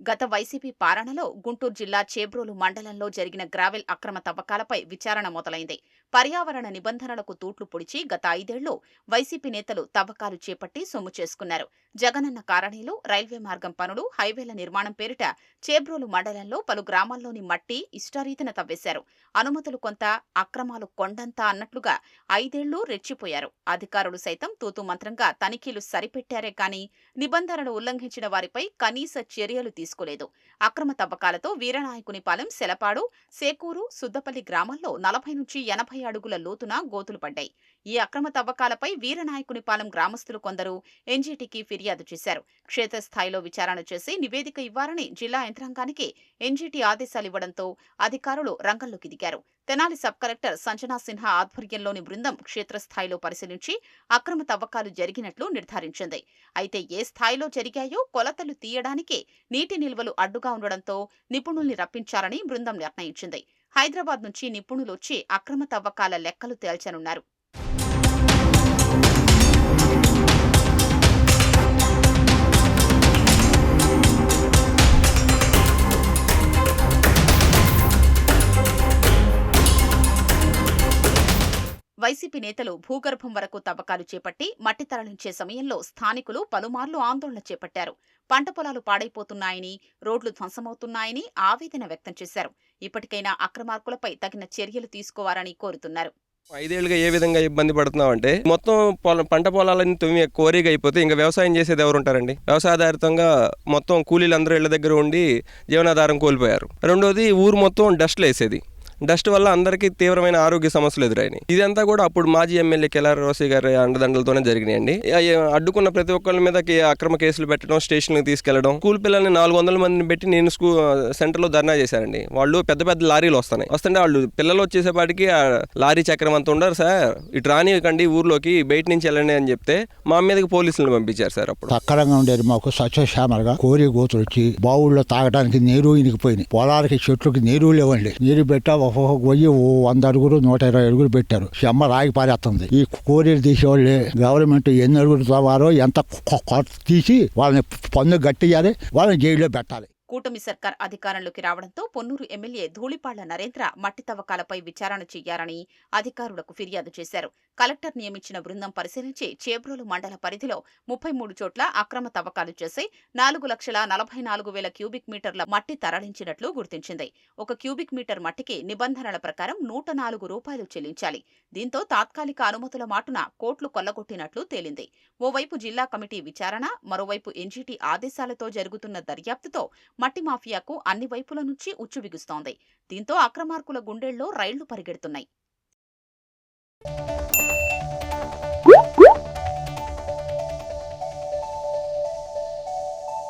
గత వైసీపీ పాలనలో గుంటూరు జిల్లా చేబ్రోలు మండలంలో జరిగిన గ్రావెల్ అక్రమ తవ్వకాలపై విచారణ మొదలైంది. పర్యావరణ నిబంధనలకు తూట్లు పొడిచి గత ఐదేళ్ళు వైసీపీ నేతలు తవ్వకాలు చేపట్టి సొమ్ము చేసుకున్నారు. జగనన్న కారణీలో రైల్వే మార్గం పనులు హైవేల నిర్మాణం పేరిట చేబ్రోలు మండలంలో పలు గ్రామాల్లోని మట్టి ఇష్టారీతిన తవ్వేశారు. అనుమతులు కొంత అక్రమాలు కొండంతా అన్నట్లుగా ఐదేళ్ళు రెచ్చిపోయారు. అధికారులు సైతం తూతు మంత్రంగా తనిఖీలు సరిపెట్టారే కానీ నిబంధనలు ఉల్లంఘించిన వారిపై కనీస చర్యలు తీసుకోలేదు. అక్రమ తవ్వకాలతో వీరనాయకునిపాలెం సెలపాడు సేకూరు సుద్దపల్లి గ్రామాల్లో నలభై నుంచి ఎనభై అడుగుల లోతున గోతులు పడ్డాయి. ఈ అక్రమ తవ్వకాలపై వీరనాయకునిపాలెం గ్రామస్తులు కొందరు ఎన్జీటీకి ఫిర్యాదు చేశారు. క్షేత్రస్థాయిలో విచారణ చేసి నివేదిక ఇవ్వాలని జిల్లా యంత్రాంగానికి ఎన్జీటీ ఆదేశాలు ఇవ్వడంతో అధికారులు రంగంలోకి దిగారు. తెనాలి సబ్ కలెక్టర్ సంజనా సిన్హా ఆధ్వర్యంలోని బృందం క్షేత్రస్థాయిలో పరిశీలించి అక్రమ తవ్వకాలు జరిగినట్లు నిర్ధారించింది. అయితే ఏ స్థాయిలో జరిగాయో కొలతలు తీయడానికి నీటి నిల్వలు అడ్డుగా ఉండడంతో నిపుణుల్ని రప్పించాలని బృందం నిర్ణయించింది. హైదరాబాద్ నుంచి నిపుణులొచ్చి అక్రమ తవ్వకాల లెక్కలు తేల్చనున్నారు. వైసీపీ నేతలు భూగర్భం వరకు తవ్వకాలు చేపట్టి మట్టి తరలించే సమయంలో స్థానికులు పలుమార్లు ఆందోళన చేపట్టారు. పంట పొలాలు పాడైపోతున్నాయని రోడ్లు ధ్వంసమవుతున్నాయని ఆవేదన వ్యక్తం చేశారు. ఇప్పటికైనా అక్రమార్కులపై తగిన చర్యలు తీసుకోవాలని కోరుతున్నారు. ఐదేళ్ళుగా ఏ విధంగా ఇబ్బంది పడుతున్నామంటే మొత్తం పొలం పంట పొలాలన్నీ తుమ్మి కోరిగా అయిపోతే ఇంకా వ్యవసాయం చేసేది ఎవరు ఉంటారండి? వ్యవసాయాధారితంగా మొత్తం కూలీలు అందరూ ఇళ్ళ దగ్గర ఉండి జీవనాధారం కోల్పోయారు. రెండోది ఊరు మొత్తం డస్ట్లు వేసేది డస్ట్ వల్ల అందరికీ తీవ్రమైన ఆరోగ్య సమస్యలు ఎదురైనాయి. ఇదంతా కూడా అప్పుడు మాజీ ఎమ్మెల్యే కెలార్ రోసి గారి అండదండలతోనే జరిగినాయండి. అడ్డుకున్న ప్రతి ఒక్కరి మీద అక్రమ కేసులు పెట్టడం స్టేషన్కి తీసుకెళ్ళడం స్కూల్ పిల్లల్ని నాలుగు వందల మందిని పెట్టి నేను స్కూల్ సెంటర్లో ధర్నా చేశానండి వాళ్ళు పెద్ద పెద్ద లారీలు వస్తున్నాయి. వస్తుంటే వాళ్ళు పిల్లలు వచ్చేసేపాటికి ఆ లారీ చక్రం అంత ఉండరు సార్. ఇటు రానివ్వకండి ఊర్లోకి బయట నుంచి వెళ్ళండి అని చెప్తే మా మీదకి పోలీసులను పంపించారు సార్ అప్పుడు. సక్కరంగా ఉండేది మాకు సత్యశ్యామలుగా కోరి గోతులు వచ్చి బావుల్లో తాగడానికి నీరు ఇనికిపోయినాయి. పొలాలకి చెట్లకి నీరు లేవండి. నీరు పెట్టా ఓహో గొయ్యి ఓ వంద అడుగులు నూట ఇరవై అడుగులు పెట్టారు. చెమ్మ రాగి పారేస్తుంది ఈ కోరీలు తీసేవాళ్ళు గవర్నమెంట్ ఎన్ని అడుగులు తవ్వారో ఎంత కొ- తీసి వాళ్ళని పన్ను గట్టియాలి వాళ్ళని జైల్లో పెట్టాలి. కూటమి సర్కార్ అధికారంలోకి రావడంతో పొన్నూరు ఎమ్మెల్యే ధూళిపాళ్ళ నరేంద్ర మట్టి తవ్వకాలపై విచారణ చేయాలని అధికారులకు ఫిర్యాదు చేశారు. కలెక్టర్ నియమించిన బృందం పరిశీలించి చేబ్రోలు మండల పరిధిలో ముప్పై మూడు చోట్ల అక్రమ తవ్వకాలు చేసి నాలుగు లక్షల నలభై నాలుగు వేల క్యూబిక్ మీటర్ల మట్టి తరలించినట్లు గుర్తించింది. ఒక క్యూబిక్ మీటర్ మట్టికి నిబంధనల ప్రకారం నూట నాలుగు రూపాయలు చెల్లించాలి. దీంతో తాత్కాలిక అనుమతుల మాటున కోట్లు కొల్లగొట్టినట్లు తేలింది. ఓవైపు జిల్లా కమిటీ విచారణ మరోవైపు ఎన్జీటీ ఆదేశాలతో జరుగుతున్న దర్యాప్తుతో మట్టి మాఫియాకు అన్ని వైపుల నుంచి ఉచ్చు బిగుస్తోంది. దీంతో అక్రమార్కుల గుండెల్లో రైళ్ళు పరిగెడుతున్నాయి.